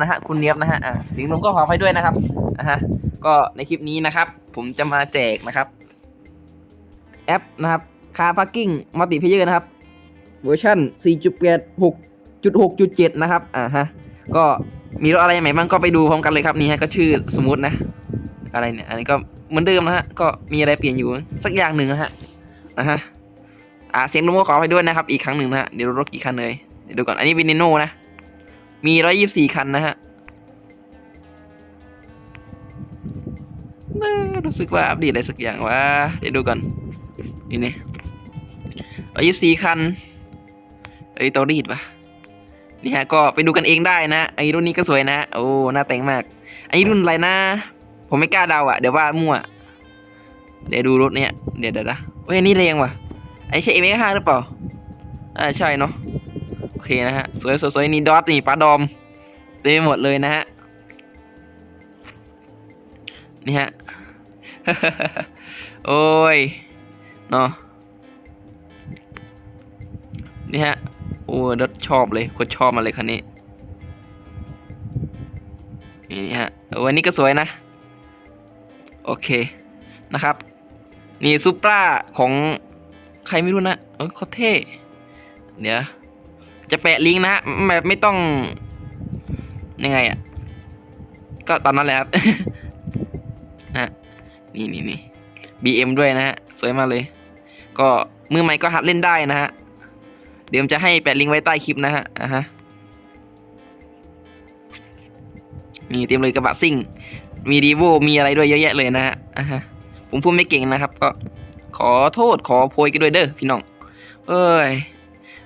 นะฮะคุณเนียบนะฮะอ่าสีลุงก็ขออภัยด้วยนะครับอะฮะก็ในคลิปนี้นะครับ ผมจะมาแจกนะครับ แอปนะครับคาร์พาร์กิ้งมัลติเพเยอร์นะครับ เวอร์ชัน4.8 6.6.7 นะครับอ่าฮะก็มีรถอะไรใหม่บ้างก็ไปดูพร้อมกันเลยครับนี่ฮะก็ชื่อสมมตินะ อะไรเนี่ยอันนี้ก็เหมือนเดิมนะฮะก็มีอะไรเปลี่ยนอยู่สักอย่างหนึ่งนะฮะนะฮะอ่าเสียงลุงก็ขออภัยด้วยนะครับ อีกครั้งหนึ่งนะฮะเดี๋ยวรถกี่คันเลยเดี๋ยวดูก่อนอันนี้วินิโนนะ มีร้อยยี่สี่คันนะฮะรู้สึกว่าอัปเดตอะไรสักอย่างวะเดี๋ยวดูก่อนนี่นี่ร้อยยี่สี่คันเอ้ยตอรีดปะนี่ฮะก็ไปดูกันเองได้นะไอ้รุ่นนี้ก็สวยนะ โอ้หน้าแต่งมากไอ้รุ่นอะไรนะ ผมไม่กล้าเดาอะเดี๋ยวว่ามั่วเดี๋ยวดูรถเนี้ยเดี๋ยวเดี๋ยวนะเฮ้ยนี่แรงว่ะไอ้ใช่เอ็มห้าหรือเปล่าอ่าใช่เนาะ เคนะฮะ สวยสวยนี่ดอทนี่ปลาดอม เต็มหมดเลยนะฮะ นี่ฮะ โอ้ยเนาะนี่ฮะ โอ้รถชอบเลยคนชอบมาเลยคันนี้ นี่ฮะโอ้อันนี้ก็สวยนะ โอเคนะครับ นี่ซูปราของใครไม่รู้นะเออเขาเท่ เดี๋ยว จะแปะลิงก์นะฮะแบบไม่ต้องยังไงอะ่ะ ก็ตามนั้นแหละครับนะนี่นี่นี่ BM ด้วยนะฮะ สวยมากเลย ก็มือใหม่ก็หัดเล่นได้นะฮะ เดี๋ยวจะให้แปะลิงก์ไว้ใต้คลิปนะฮะอะฮะมีเต็มเลยกระบะซิ่ง มีดีโวมีอะไรด้วยเยอะแยะเลยนะฮะอะฮะผมพูดไม่เก่งนะครับ ก็ขอโทษขอโพยกันด้วยเด้อพี่น้อง เอ้ย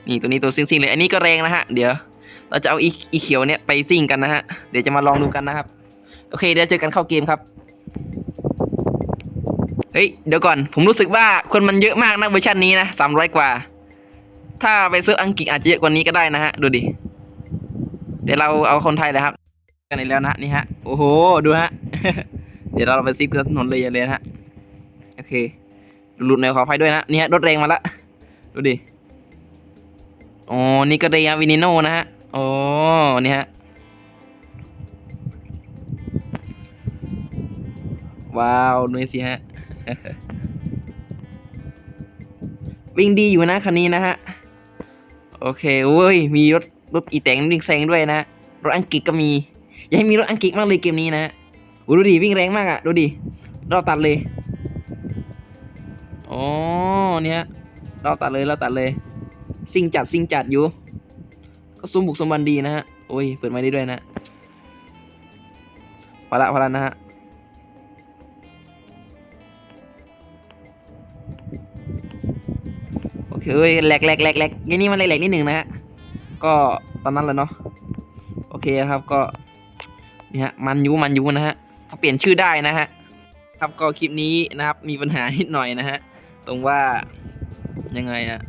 นี่ตัวนี้ตัวซิ่งๆเลย อันนี้ก็แรงนะฮะ เดี๋ยว เราจะเอาอีอีเขียวเนี่ยไปซิ่งกันนะฮะ เดี๋ยวจะมาลองดูกันนะครับ โอเค เดี๋ยวเจอกันเข้าเกมครับ เฮ้ย เดี๋ยวก่อน ผมรู้สึกว่าคนมันเยอะมากนะเวอร์ชันนี้นะสามร้อยกว่า ถ้าไปซิร์ฟอังกฤษอาจจะเยอะกว่านี้ก็ได้นะฮะ ดูดิ เดี๋ยวเราเอาคนไทยเลยครับ กันอีกแล้วนะนี่ฮะ โอ้โห ดูฮะ เดี๋ยวเราไปซิปถนนเลยเลยนะฮะ โอเค หลุดหน่อยขออภัยด้วยนะ นี่ฮะ รถแรงมาละ ดูดิ อ๋อ นี่ก็เรียวินิโนนะฮะ อ๋อ นี่ฮะ ว้าวดูสิฮะ วิ่งดีอยู่นะคันนี้นะฮะ โอเคโอ้ย มีรถรถอีแตงวิ่งแซงด้วยนะ รถอังกฤษก็มี อย่าให้มีรถอังกฤษมากเลยเกมนี้นะโอ้ดูดิวิ่งแรงมากอะดูดิเราตัดเลย อ๋อ เนี่ยเราตัดเลยเราตัดเลย ซิ่งจัดซิ่งจัดอยู่ ก็สมบุกสมบันดีนะฮะ โอ้ย เปิดไม้ได้ด้วยนะพอละพอละนะฮะโอเคเอ้ยแหลกแหลกแหลกแหลกยันนี้มันแหลกแหลกนิดหนึ่งนะฮะ ก็ตอนนั้นแหละเนาะโอเคครับก็นี่ฮะมันยูมันยูนะฮะเขาเปลี่ยนชื่อได้นะฮะครับก็คลิปนี้นะครับมีปัญหานิดหน่อยนะฮะตรงว่ายังไงอะ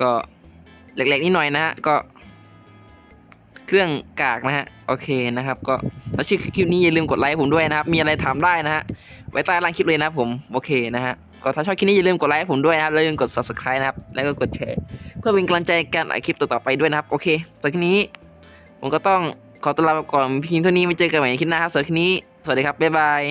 ก็แหลกๆนิดหน่อยนะฮะก็ เครื่องกากนะฮะโอเคนะครับก็ถ้าชื่อคลิปนี้อย่าลืมกดไลค์ผมด้วยนะครับมีอะไรถามได้นะฮะไว้ใต้ล่างคลิปเลยนะผมโอเคนะฮะก็ถ้าชอบคลิปนี้อย่าลืมกดไลค์ผมด้วยนะครับแล้วอย่าลืมกด subscribe นะครับแล้วก็กดแชร์เพื่อเป็นกำลังใจในการอัดคลิปต่อๆไปด้วยนะครับโอเคสำหรับคลิปนี้ผมก็ต้องขอตัวลาไปก่อนเพียงเท่านี้ไว้เจอกันใหม่ในคลิปหน้าครับสำหรับคลิปนี้สวัสดีครับบ๊ายบาย